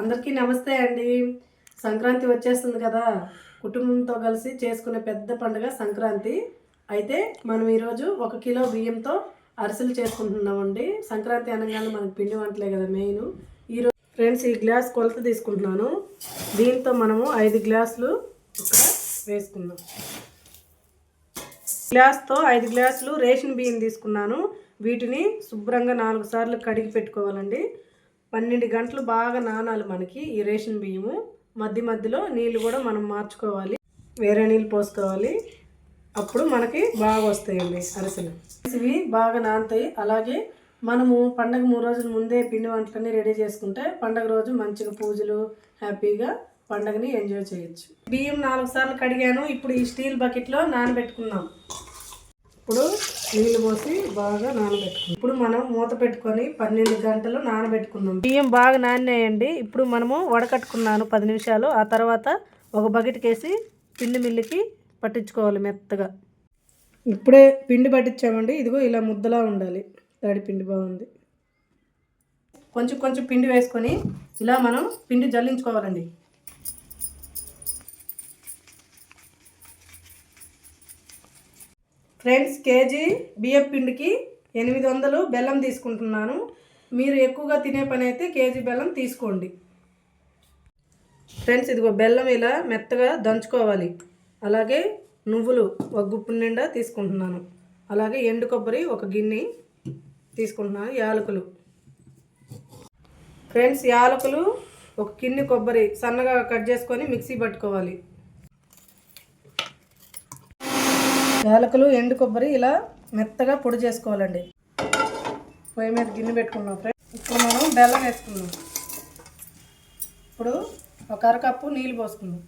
అందరికీ నమస్తే అండి. సంక్రాంతి వచ్చేస్తుంది కదా. కుటుంబంతో కలిసి చేసుకునే పెద్ద పండుగ సంక్రాంతి. అయితే మనం ఈరోజు ఒక కిలో బియ్యంతో అరిసెలు చేసుకుంటున్నామండి. సంక్రాంతి అనగానే మనకు పిండి వంటలే కదా మెయిన్ ఈరోజు ఫ్రెండ్స్ ఈ గ్లాస్ కొలత తీసుకుంటున్నాను. దీంతో మనము ఐదు గ్లాసులు ఇక్కడ వేసుకుందాం. గ్లాస్తో ఐదు గ్లాసులు రేషన్ బియ్యం తీసుకున్నాను. వీటిని శుభ్రంగా నాలుగు సార్లు కడిగి పెట్టుకోవాలండి. పన్నెండు గంటలు బాగా నానాలి మనకి ఈ రేషన్ బియ్యము. మధ్య మధ్యలో నీళ్ళు కూడా మనం మార్చుకోవాలి. వేరే నీళ్ళు పోసుకోవాలి. అప్పుడు మనకి బాగా వస్తాయండి అరిసెలు. ఇవి బాగా నానుతాయి. అలాగే మనము పండగ మూడు రోజుల ముందే పిండి వంటలన్నీ రెడీ చేసుకుంటే పండగ రోజు మంచిగా పూజలు హ్యాపీగా పండగని ఎంజాయ్ చేయొచ్చు. బియ్యం నాలుగు సార్లు కడిగాను. ఇప్పుడు ఈ స్టీల్ బకెట్లో నానబెట్టుకుందాం ఇప్పుడు నీళ్ళు పోసి బాగా నానబెట్టుకుందాం. ఇప్పుడు మనం మూత పెట్టుకొని పన్నెండు గంటలు నానబెట్టుకుందాం. బియ్యం బాగా నానాయండి ఇప్పుడు మనము వడకట్టుకున్నాను పది నిమిషాలు. ఆ తర్వాత ఒక బకెట్కి వేసి పిండి మిల్లుకి పట్టించుకోవాలి మెత్తగా. ఇప్పుడే పిండి పట్టించామండి. ఇదిగో ఇలా ముద్దలా ఉండాలి. తడి పిండి బాగుంది. కొంచెం కొంచెం పిండి వేసుకొని ఇలా మనం పిండి జల్లించుకోవాలండి. ఫ్రెండ్స్ కేజీ బియ్యం పిండికి ఎనిమిది వందలు బెల్లం తీసుకుంటున్నాను. మీరు ఎక్కువగా తినే పని అయితే కేజీ బెల్లం తీసుకోండి. ఫ్రెండ్స్ ఇదిగో బెల్లం ఇలా మెత్తగా దంచుకోవాలి. అలాగే నువ్వులు ఒక గుప్పు నిండా తీసుకుంటున్నాను. అలాగే ఎండు కొబ్బరి ఒక గిన్నె తీసుకుంటున్నాను యాలకులు. ఫ్రెండ్స్ యాలకులు ఒక గిన్నె కొబ్బరి సన్నగా కట్ చేసుకొని మిక్సీ పట్టుకోవాలి. యాలకులు ఎండు కొబ్బరి ఇలా మెత్తగా పొడి చేసుకోవాలండి. పొయ్యి మీద గిన్నె పెట్టుకున్నాం ఫ్రెండ్స్. ఇప్పుడు మనం బెల్లం వేసుకుందాం. ఇప్పుడు ఒక అరకప్పు నీళ్ళు పోసుకుందాం.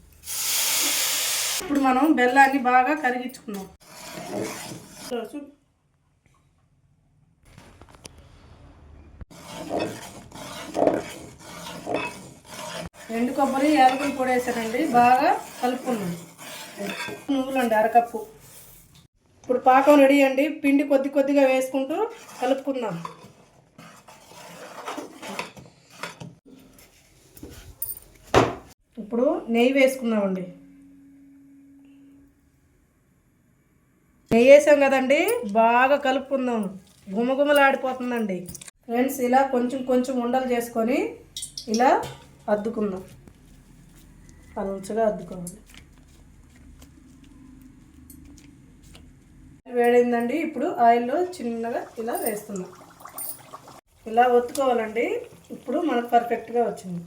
ఇప్పుడు మనం బెల్లాన్ని బాగా కరిగించుకుందాం. ఎండు కొబ్బరి యాలకులు పొడి వేసానండి. బాగా కలుపుకున్నాం నువ్వులండి అరకప్పు. ఇప్పుడు పాకం రెడీ అండి. పిండి కొద్ది కొద్దిగా వేసుకుంటూ కలుపుకుందాం. ఇప్పుడు నెయ్యి వేసుకుందామండి. నెయ్యి వేసాం కదండి. బాగా కలుపుకుందాం. గుమగుమలాడిపోతుందండి. ఫ్రెండ్స్ ఇలా కొంచెం కొంచెం ఉండలు చేసుకొని ఇలా అద్దుకుందాం. పలుచగా అద్దుకోవాలి. వేడైందండి. ఇప్పుడు ఆయిల్లో చిన్నగా ఇలా వేస్తున్నాం. ఇలా ఒత్తుకోవాలండి. ఇప్పుడు మనకు పర్ఫెక్ట్గా వచ్చింది.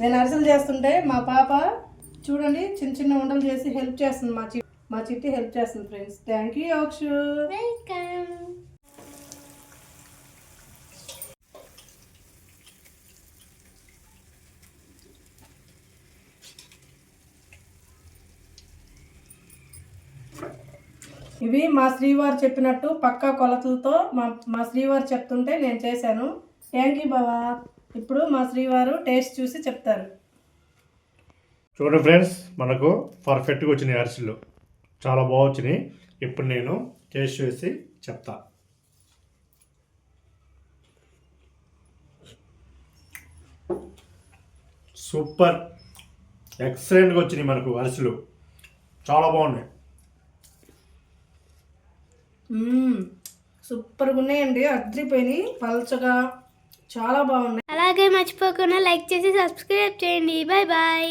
నేను అరిసెలు చేస్తుంటే మా పాప చూడండి చిన్న చిన్న ఉండలు చేసి హెల్ప్ చేస్తుంది. మా చి మా చిట్టి హెల్ప్ చేస్తుంది friends. Thank you Akshu. Welcome ఇవి మా శ్రీవారు చెప్పినట్టు పక్కా కొలతలతో మా మా శ్రీవారు చెప్తుంటే నేను చేశాను. థ్యాంక్ యూ బావా. ఇప్పుడు మా శ్రీవారు టేస్ట్ చూసి చెప్తారు. చూడండి ఫ్రెండ్స్ మనకు పర్ఫెక్ట్గా వచ్చినాయి అరిసెలు. చాలా బాగా వచ్చినాయి. ఇప్పుడు నేను టేస్ట్ చేసి చెప్తా. సూపర్. ఎక్సలెంట్గా వచ్చినాయి మనకు అరిసెలు. చాలా బాగున్నాయి. సూపర్గా ఉన్నాయండి అద్రిపోయినాయి పల్చగా చాలా బాగున్నాయి. అలాగే మర్చిపోకుండా లైక్ చేసి సబ్స్క్రైబ్ చేయండి. Bye bye.